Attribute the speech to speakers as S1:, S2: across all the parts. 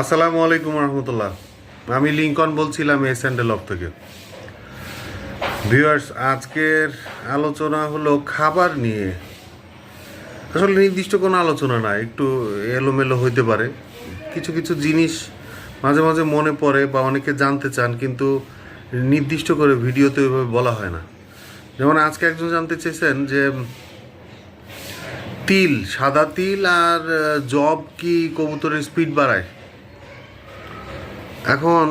S1: আসসালামু আলাইকুম রহমতুল্লাহ। আমি লিঙ্কন বলছিলাম এই অফ থেকে। ভিউয়ার্স, আজকের আলোচনা হলো খাবার নিয়ে। আসলে নির্দিষ্ট কোনো আলোচনা না, একটু এলোমেলো হইতে পারে। কিছু কিছু জিনিস মাঝে মাঝে মনে পড়ে বা অনেকে জানতে চান, কিন্তু নির্দিষ্ট করে ভিডিওতে ওইভাবে বলা হয় না। যেমন আজকে একজন জানতে চেয়েছেন যে, তিল, সাদা তিল আর জব কি কবুতরের স্পিড বাড়ায়? এখন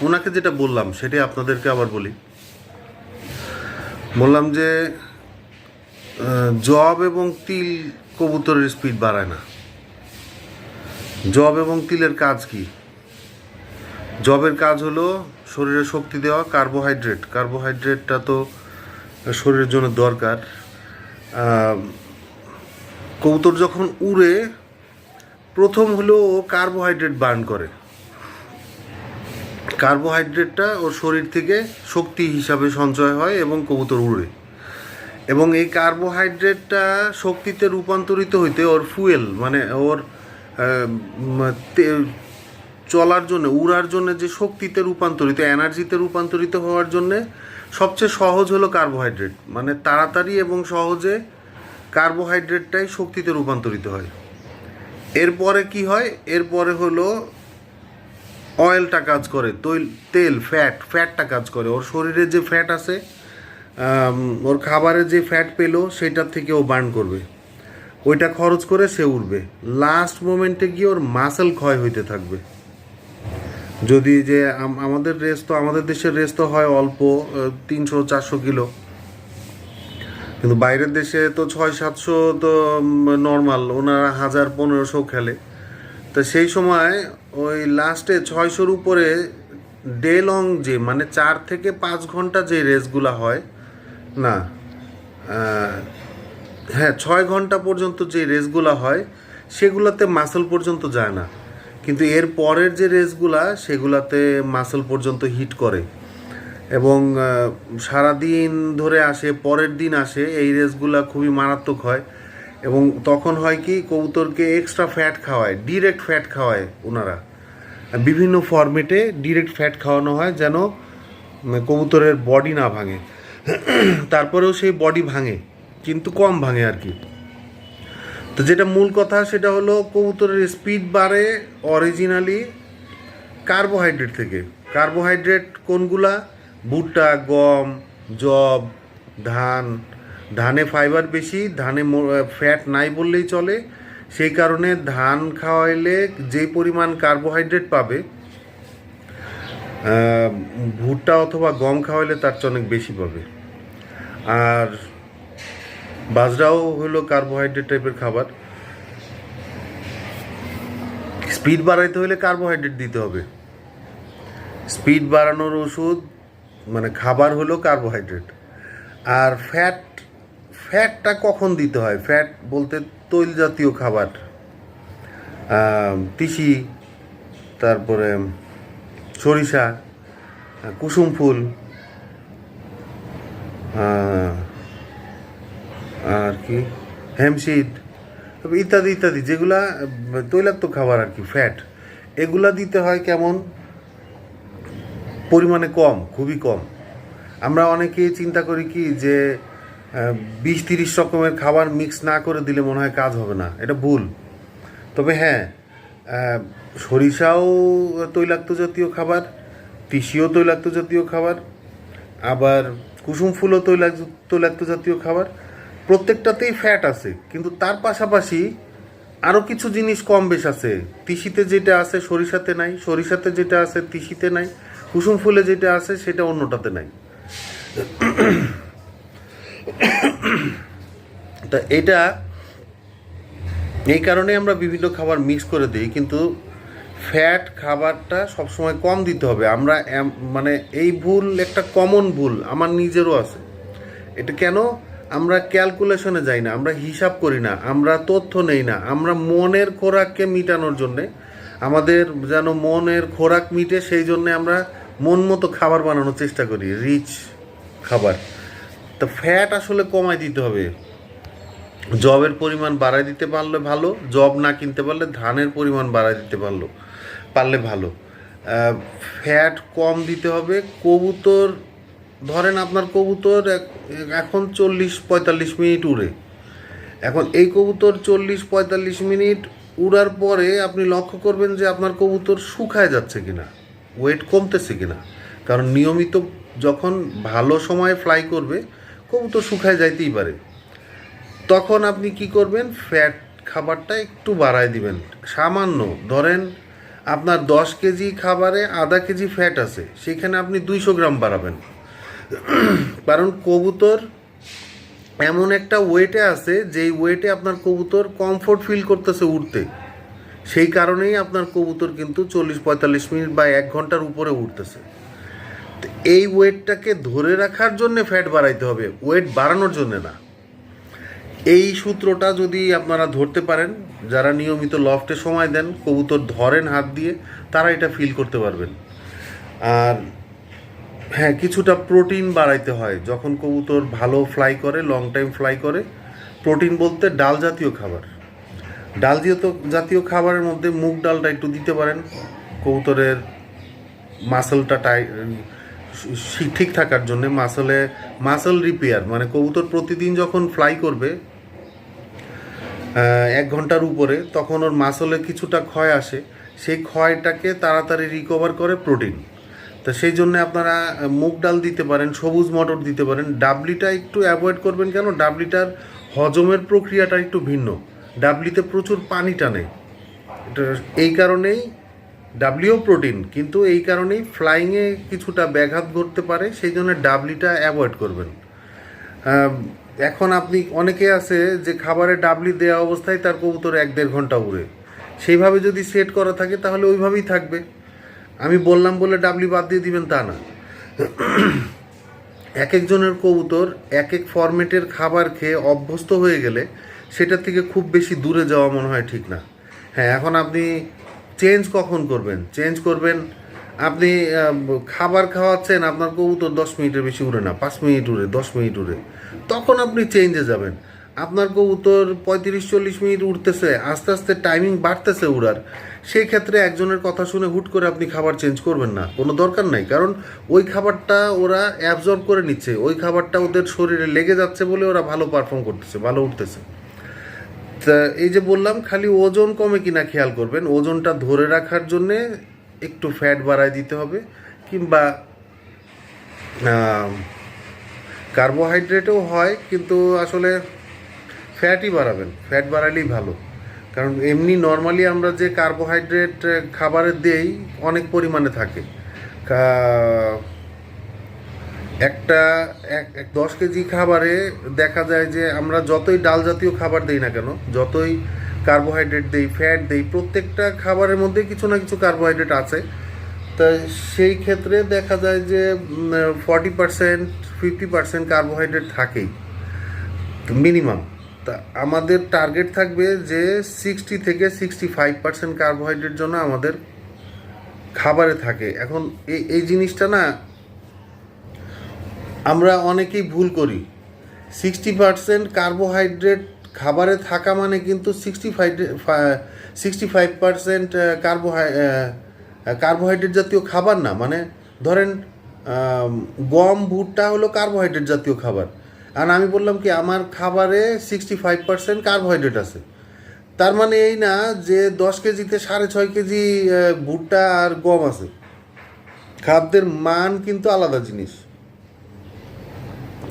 S1: ওনাকে যেটা বললাম, সেটাই আপনাদেরকে আবার বলি। বললাম যে জব এবং তিল কবুতরের স্পিড বাড়ায় না। জব এবং তিলের কাজ কি? জবের কাজ হলো শরীরে শক্তি দেওয়া কার্বোহাইড্রেট কার্বোহাইড্রেটটা তো শরীরের জন্য দরকার। কবুতর যখন উড়ে প্রথম হলো ও কার্বোহাইড্রেট বার্ন করে। কার্বোহাইড্রেটটা ওর শরীর থেকে শক্তি হিসাবে সঞ্চয় হয় এবং কবুতর উড়ে। এবং এই কার্বোহাইড্রেটটা শক্তিতে রূপান্তরিত হইতে ওর ফুয়েল মানে ওর চলার জন্য, উড়ার জন্য যে শক্তিতে রূপান্তরিত এনার্জিতে রূপান্তরিত হওয়ার জন্য সবচেয়ে সহজ হলো কার্বোহাইড্রেট মানে তাড়াতাড়ি এবং সহজে কার্বোহাইড্রেটটাই শক্তিতে রূপান্তরিত হয়। এরপরে কি হয়? এরপরে হলো অয়েলটা কাজ করে, তৈল, তেল ফ্যাট ফ্যাটটা কাজ করে। ওর শরীরে যে ফ্যাট আছে ওর খাবারে যে ফ্যাট পেল, সেটার থেকে ও বার্ন করবে। ওইটা খরচ করে সে উঠবে। লাস্ট মোমেন্টে গিয়ে ওর মাসেল ক্ষয় হইতে থাকবে। যদি যে আম- আমাদের রেস তো, আমাদের দেশের রেস তো হয় অল্প তিনশো, চারশো কিলো। কিন্তু বাইরের দেশে তো ছয়, সাতশো তো নর্মাল ওনারা হাজার, পনেরোশো খেলে। তো সেই সময় ওই লাস্টে ছয়শোর উপরে ডে লং যে মানে চার থেকে পাঁচ ঘণ্টা যে রেসগুলো হয়, না হ্যাঁ ছয় ঘণ্টা পর্যন্ত যে রেসগুলো হয়, সেগুলোতে মাসল পর্যন্ত যায় না। কিন্তু এর পরের যে রেসগুলা, সেগুলাতে মাসল পর্যন্ত হিট করে। এবং সারাদিন ধরে আসে, পরের দিন আসে, এই রেসগুলা খুবই মারাত্মক হয়। এবং তখন হয় কি, কবুতরকে এক্সট্রা ফ্যাট খাওয়ায় ডিরেক্ট ফ্যাট খাওয়ায় ওনারা বিভিন্ন ফরম্যাটে ডিরেক্ট ফ্যাট খাওয়ানো হয় যেন কবুতরের বডি না ভাঙে। তারপরেও সেই বডি ভাঙে, কিন্তু কম ভাঙে আর কি। তো যেটা মূল কথা, সেটা হলো কবুতরের স্পিড বাড়ে অরিজিনালি কার্বোহাইড্রেট থেকে। কার্বোহাইড্রেট কোনগুলা? ভুট্টা, গম জব ধান। ধানে ফাইবার বেশি, ধানে ফ্যাট নাই বললেই চলে। সেই কারণে ধান খাওয়াইলে যে পরিমাণ কার্বোহাইড্রেট পাবে ভুট্টা অথবা গম খাওয়াইলে তার চেয়ে অনেক বেশি পাবে। আর বাজরাও হলো কার্বোহাইড্রেট টাইপের খাবার। স্পিড বাড়াইতে হলে কার্বোহাইড্রেট দিতে হবে। স্পিড বাড়ানোর ওষুধ মানে খাবার হলো কার্বোহাইড্রেট আর ফ্যাট ফ্যাটটা কখন দিতে হয়? ফ্যাট বলতে তৈল জাতীয় খাবার। তিসি, তারপরে সরিষা, কুসুম ফুল আর কি? হেমসিড ইত্যাদি ইত্যাদি। যেগুলা তৈলাক্ত খাবার আর কি ফ্যাট এগুলা দিতে হয় কেমন? পরিমাণে কম, খুবই কম। আমরা অনেকেই চিন্তা করি কি যে বিশ তিরিশ রকমের খাবার মিক্স না করে দিলে মনে হয় কাজ হবে না, এটা ভুল। তবে হ্যাঁ সরিষাও তৈলাক্ত জাতীয় খাবার, তিসিও তৈলাক্ত জাতীয় খাবার, আবার কুসুম ফুলও তৈলাক্ত তৈলাক্ত জাতীয় খাবার, প্রত্যেকটাতেই ফ্যাট আছে, কিন্তু তার পাশাপাশি আরও কিছু জিনিস কম বেশ আছে। তিসিতে যেটা আছে সরিষাতে নাই, সরিষাতে যেটা আছে তিসিতে নাই কুসুম ফুলে যেটা আছে সেটা অন্যটাতে নাই। তা এটা, এই কারণে আমরা বিভিন্ন খাবার মিক্স করে দিই, কিন্তু ফ্যাট খাবারটা সবসময় কম দিতে হবে। আমরা মানে এই ভুল, একটা কমন ভুল আমার নিজেরও আছে। এটা কেন? আমরা ক্যালকুলেশনে যাই না, আমরা হিসাব করি না, আমরা তথ্য নেই না। আমরা মনের খোরাককে মিটানোর জন্যে, আমাদের যেন মনের খোরাক মিটে, সেই জন্যে আমরা মন মতো খাবার বানানোর চেষ্টা করি রিচ খাবার। তো ফ্যাট আসলে কমায় দিতে হবে। জবের পরিমাণ বাড়ায় দিতে পারলে ভালো জব না কিনতে পারলে ধানের পরিমাণ বাড়ায় দিতে পারল, পারলে ভালো। ফ্যাট কম দিতে হবে। কবুতর, ধরেন আপনার কবুতর এখন চল্লিশ পঁয়তাল্লিশ মিনিট উড়ে। এখন এই কবুতর চল্লিশ পঁয়তাল্লিশ মিনিট উড়ার পরে আপনি লক্ষ্য করবেন যে আপনার কবুতর শুকায় যাচ্ছে কিনা। ওয়েট কমতেছে কিনা? কারণ নিয়মিত যখন ভালো সময় ফ্লাই করবে, কবুতর শুকায় যাইতেই পারে। তখন আপনি কি করবেন? ফ্যাট খাবারটা একটু বাড়ায় দিবেন। সামান্য, ধরেন আপনার দশ কেজি খাবারে আধা কেজি ফ্যাট আছে, সেখানে আপনি দুইশো গ্রাম বাড়াবেন। কারণ কবুতর এমন একটা ওয়েটে আছে, যেই ওয়েটে আপনার কবুতর কমফোর্ট ফিল করতেছে উঠতে সেই কারণেই আপনার কবুতর কিন্তু চল্লিশ পঁয়তাল্লিশ মিনিট বা এক ঘণ্টার উপরে উঠতেছে এই ওয়েটটাকে ধরে রাখার জন্য ফ্যাট বাড়াইতে হবে, ওয়েট বাড়ানোর জন্য না। এই সূত্রটা যদি আপনারা ধরতে পারেন, যারা নিয়মিত লফটে সময় দেন, কবুতর ধরেন হাত দিয়ে, তারা এটা ফিল করতে পারবেন। আর হ্যাঁ কিছুটা প্রোটিন বাড়াইতে হয়। যখন কবুতর ভালো ফ্লাই করে লং টাইম ফ্লাই করে প্রোটিন বলতে ডাল জাতীয় খাবার। ডাল জাতীয় জাতীয় খাবারের মধ্যে মুগ ডালটা একটু দিতে পারেন। কবুতরের মাসেলটা টাই ঠিক থাকার জন্য মাসেলে, মাসেল রিপেয়ার মানে কবুতর প্রতিদিন যখন ফ্লাই করবে এক ঘণ্টার উপরে, তখন ওর মাসলে কিছুটা ক্ষয় আসে। সেই ক্ষয়টাকে তাড়াতাড়ি রিকভার করে প্রোটিন তো সেই জন্য আপনারা মুগ ডাল দিতে পারেন, সবুজ মটর দিতে পারেন। ডাবলিটা একটু অ্যাভয়েড করবেন কেন? ডাবলিটার হজমের প্রক্রিয়াটা একটু ভিন্ন। ডাবলিতে প্রচুর পানি টানে। এই কারণেই ডাবলিও প্রোটিন, কিন্তু এই কারণেই ফ্লাইংয়ে কিছুটা ব্যাঘাত ঘটতে পারে, সেই জন্য ডাবলিটা অ্যাভয়েড করবেন। এখন আপনি, অনেকে আছে যে খাবারে ডাবলি দেওয়া অবস্থায় তার কবুতর এক দেড় ঘণ্টা উড়ে। সেইভাবে যদি সেট করা থাকে, তাহলে ওইভাবেই থাকবে। আমি বললাম বলে ডাবলি বাদ দিয়ে দিবেন তা না। এক একজনের কবুতর এক এক ফরম্যাটের খাবার খেয়ে অভ্যস্ত হয়ে গেলে সেটা থেকে খুব বেশি দূরে যাওয়া মনে হয় ঠিক না। হ্যাঁ এখন আপনি চেঞ্জ কখন করবেন? চেঞ্জ করবেন, আপনি খাবার খাওয়াচ্ছেন, আপনার কবুতর দশ মিনিটের বেশি উড়ে না, পাঁচ মিনিট উড়ে, দশ মিনিট উড়ে। তখন আপনি চেঞ্জে যাবেন। আপনার কবুতর পঁয়ত্রিশ, চল্লিশ মিনিট উঠতেছে আস্তে আস্তে টাইমিং বাড়তেছে উড়ার। সেই ক্ষেত্রে একজনের কথা শুনে হুট করে আপনি খাবার চেঞ্জ করবেন না, কোনো দরকার নাই। কারণ ওই খাবারটা ওরা অ্যাবজর্ব করে নিচ্ছে, ওই খাবারটা ওদের শরীরে লেগে যাচ্ছে বলে ওরা ভালো পারফর্ম করতেছে, ভালো উঠতেছে তা, এই যে বললাম, খালি ওজন কমে কিনা খেয়াল করবেন। ওজনটা ধরে রাখার জন্যে একটু ফ্যাট বাড়ায় দিতে হবে, কিংবা কার্বোহাইড্রেটও হয়, কিন্তু আসলে ফ্যাটই বাড়াবেন। ফ্যাট বাড়ালেই ভালো। কারণ এমনি নর্মালি আমরা যে কার্বোহাইড্রেট খাবারে দেই, অনেক পরিমাণে থাকে। একটা এক দশ কেজি খাবারে দেখা যায় যে আমরা যতই ডাল জাতীয় খাবার দেই না কেন, যতই কার্বোহাইড্রেট দেই ফ্যাট দেই, প্রত্যেকটা খাবারের মধ্যে কিছু না কিছু কার্বোহাইড্রেট আছে। তা সেই ক্ষেত্রে দেখা যায় যে forty percent fifty percent carbohydrate থাকেই মিনিমাম তা আমাদের টার্গেট থাকবে যে সিক্সটি থেকে সিক্সটি ফাইভ পার্সেন্ট কার্বোহাইড্রেট জন্য আমাদের খাবারে থাকে। এখন এই এই জিনিসটা না আমরা অনেকেই ভুল করি। সিক্সটি পার্সেন্ট কার্বোহাইড্রেট খাবারে থাকা মানে কিন্তু sixty five sixty five percent কার্বোহাই carbohydrate জাতীয় খাবার না। মানে ধরেন গম, ভুট্টা হলো কার্বোহাইড্রেট জাতীয় খাবার। আর আমি বললাম কি, আমার খাবারে সিক্সটি ফাইভ পার্সেন্ট কার্বোহাইড্রেট আছে। তার মানে এই না যে দশ কেজিতে সাড়ে ছয় কেজি ভুট্টা আর গম আছে। খাদ্যের মান কিন্তু আলাদা জিনিস।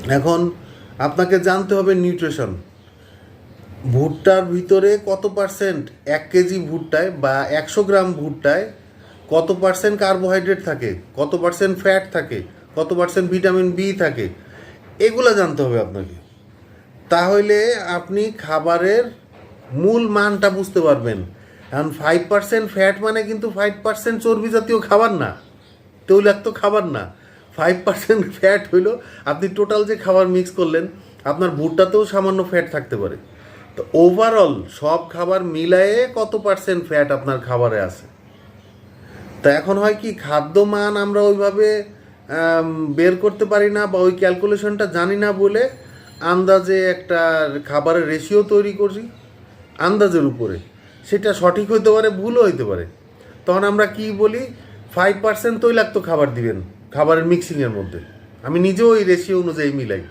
S1: এখন আপনাকে জানতে হবে নিউট্রিশন। ভুট্টার ভিতরে কত পার্সেন্ট এক কেজি ভুট্টায় বা একশো গ্রাম ভুট্টায় কত পার্সেন্ট কার্বোহাইড্রেট থাকে, কত পার্সেন্ট ফ্যাট থাকে, কত পার্সেন্ট ভিটামিন বি থাকে, এগুলো জানতে হবে আপনাকে। তাহলে আপনি খাবারের মূল মানটা বুঝতে পারবেন। কারণ ফাইভ পার্সেন্ট ফ্যাট মানে কিন্তু ফাইভ পার্সেন্ট চর্বি জাতীয় খাবার না। তৈলাক্ত খাবার না। ফাইভ পার্সেন্ট ফ্যাট হইল, আপনি টোটাল যে খাবার মিক্স করলেন, আপনার ভুট্টাতেও সামান্য ফ্যাট থাকতে পারে। তো ওভারঅল সব খাবার মিলায়ে কত পার্সেন্ট ফ্যাট আপনার খাবারে আছে? তা এখন হয় কি, খাদ্য মান আমরা ওইভাবে বের করতে পারি না বা ওই ক্যালকুলেশনটা জানি না বলে আন্দাজে একটা খাবারের রেশিও তৈরি করছি আন্দাজের উপরে। সেটা সঠিক হইতে পারে, ভুলও হইতে পারে। তখন আমরা কি বলি ফাইভ পার্সেন্ট তৈলাক্ত খাবার দিবেন। খাবারের মিক্সিংয়ের মধ্যে। আমি নিজেও ওই রেশিও অনুযায়ী মিলাই।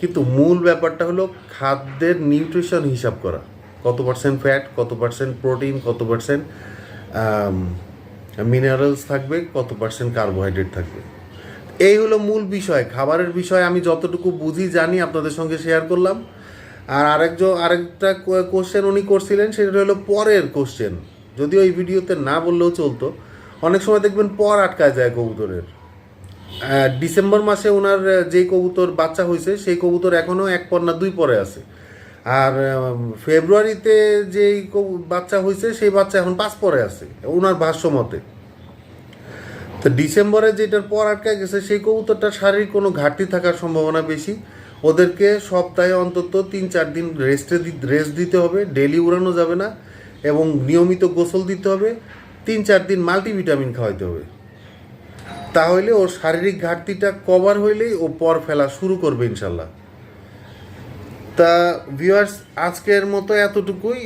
S1: কিন্তু মূল ব্যাপারটা হলো খাদ্যের নিউট্রিশন হিসাব করা। কত পার্সেন্ট ফ্যাট কত পার্সেন্ট প্রোটিন কত পার্সেন্ট মিনারেলস থাকবে, কত পার্সেন্ট কার্বোহাইড্রেট থাকবে। এই হলো মূল বিষয়। খাবারের বিষয় আমি যতটুকু বুঝি, জানি, আপনাদের সঙ্গে শেয়ার করলাম। আর আরেকজন, আরেকটা কোশ্চেন উনি করছিলেন, সেটা হলো পরের কোশ্চেন যদিও এই ভিডিওতে না বললেও চলতো। অনেক সময় দেখবেন পর আটকায় যায় কবুতরের। ডিসেম্বর মাসে ওনার যেই কবুতর বাচ্চা হয়েছে, সেই কবুতর এখনও এক পর না দুই পরে আছে। আর ফেব্রুয়ারিতে যেই বাচ্চা হয়েছে, সেই বাচ্চা এখন পাঁচ পরে আছে, ওনার ভাষ্য মতে। তো ডিসেম্বরে যেটার পর আটকায় গেছে, সেই কবুতরটার শারীরিক কোনো ঘাটতি থাকার সম্ভাবনা বেশি। ওদেরকে সপ্তাহে অন্তত তিন চার দিন রেস্টে রেস্ট দিতে হবে ডেলি উড়ানো যাবে না এবং নিয়মিত গোসল দিতে হবে। তিন চার দিন মাল্টিভিটামিন খাওয়াইতে হবে। তাহলে ওর শারীরিক ঘাটতিটা কভার হইলেই ও পর ফেলা শুরু করবে ইনশাল্লাহ। তা ভিউয়ার্স আজকের মতো এতটুকুই।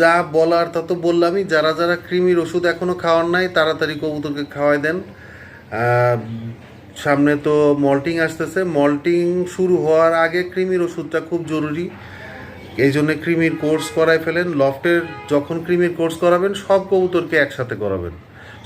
S1: যা বলার তা তো বললামই, যারা যারা কৃমির ওষুধ এখনও খাওয়ার নাই, তাড়াতাড়ি কবুতরকে খাওয়াই দেন। সামনে তো মল্টিং আসতেছে। মল্টিং শুরু হওয়ার আগে কৃমির ওষুধটা খুব জরুরি। এই জন্যে কৃমির কোর্স করায় ফেলেন। লফটের যখন কৃমির কোর্স করাবেন, সব কবুতরকে একসাথে করাবেন।